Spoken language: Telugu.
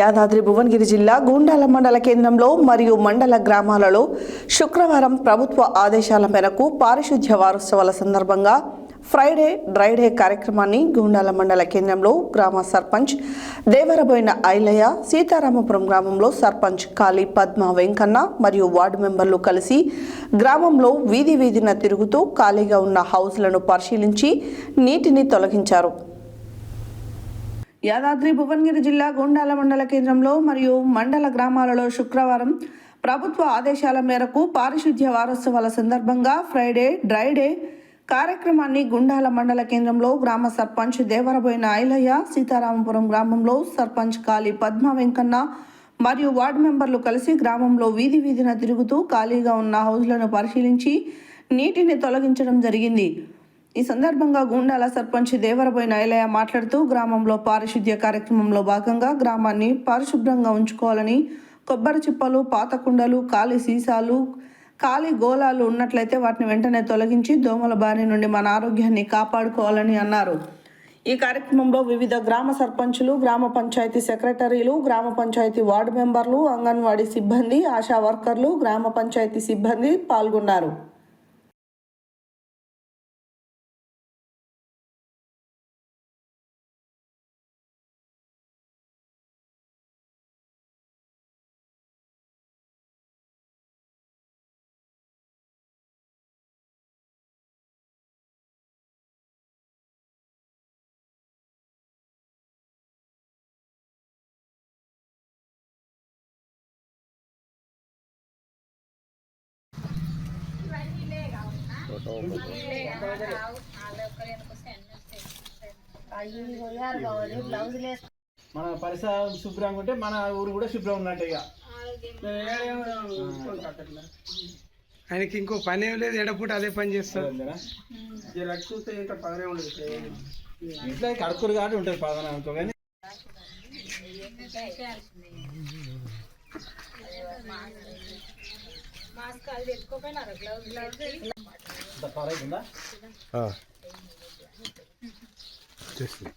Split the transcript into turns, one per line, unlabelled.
యాదాద్రి భువనగిరి జిల్లా గూండాల మండల కేంద్రంలో మరియు మండల గ్రామాలలో శుక్రవారం ప్రభుత్వ ఆదేశాల మేరకు పారిశుధ్య వారోత్సవాల సందర్భంగా ఫ్రైడే డ్రైడే కార్యక్రమాన్ని గూండాల మండల కేంద్రంలో గ్రామ సర్పంచ్ దేవరబోయిన ఐలయ్య సీతారామపురం గ్రామంలో సర్పంచ్ కాళీ పద్మ వెంకన్న మరియు వార్డు మెంబర్లు కలిసి గ్రామంలో వీధి వీధిన తిరుగుతూ ఖాళీగా ఉన్న హౌస్లను పరిశీలించి నీటిని తొలగించారు. యాదాద్రి భువనగిరి జిల్లా గోండాల మండల కేంద్రంలో మరియు మండల గ్రామాలలో శుక్రవారం ప్రభుత్వ ఆదేశాల మేరకు పారిశుధ్య వారోత్సవాల సందర్భంగా ఫ్రైడే డ్రైడే కార్యక్రమాన్ని గుండాల మండల కేంద్రంలో గ్రామ సర్పంచ్ దేవరబోయిన ఐలయ్య సీతారామపురం గ్రామంలో సర్పంచ్ కాళీ పద్మ వెంకన్న మరియు వార్డు మెంబర్లు కలిసి గ్రామంలో వీధి వీధిన తిరుగుతూ ఖాళీగా ఉన్న హౌస్లను పరిశీలించి నీటిని తొలగించడం జరిగింది. ఈ సందర్భంగా గుండాల సర్పంచ్ దేవరబోయి నైలయ్య మాట్లాడుతూ గ్రామంలో పారిశుద్ధ్య కార్యక్రమంలో భాగంగా గ్రామాన్ని పరిశుభ్రంగా ఉంచుకోవాలని కొబ్బరి చిప్పలు పాత కుండలు ఖాళీ సీసాలు ఖాళీ గోళాలు ఉన్నట్లయితే వాటిని వెంటనే తొలగించి దోమల బారి నుండి మన ఆరోగ్యాన్ని కాపాడుకోవాలని అన్నారు. ఈ కార్యక్రమంలో వివిధ గ్రామ సర్పంచులు గ్రామ పంచాయతీ సెక్రటరీలు గ్రామ పంచాయతీ వార్డు మెంబర్లు అంగన్వాడీ సిబ్బంది ఆశా వర్కర్లు గ్రామ పంచాయతీ సిబ్బంది పాల్గొన్నారు.
మన పరిసరం శుభ్రంగా ఉంటే మన ఊరు కూడా శుభ్రం ఉన్నట్టు ఇక.
ఆయనకి ఇంకో పని ఏం లేదు ఎడపూట అదే పని
అంతేనా?
చూస్తే ఇంకా పదనే ఉండదు
ఇంట్లో కడుక్కురు కాబట్టి ఉంటుంది పదన అనుకో కానీ ఇంత పరైతుందా
చేస్తుంది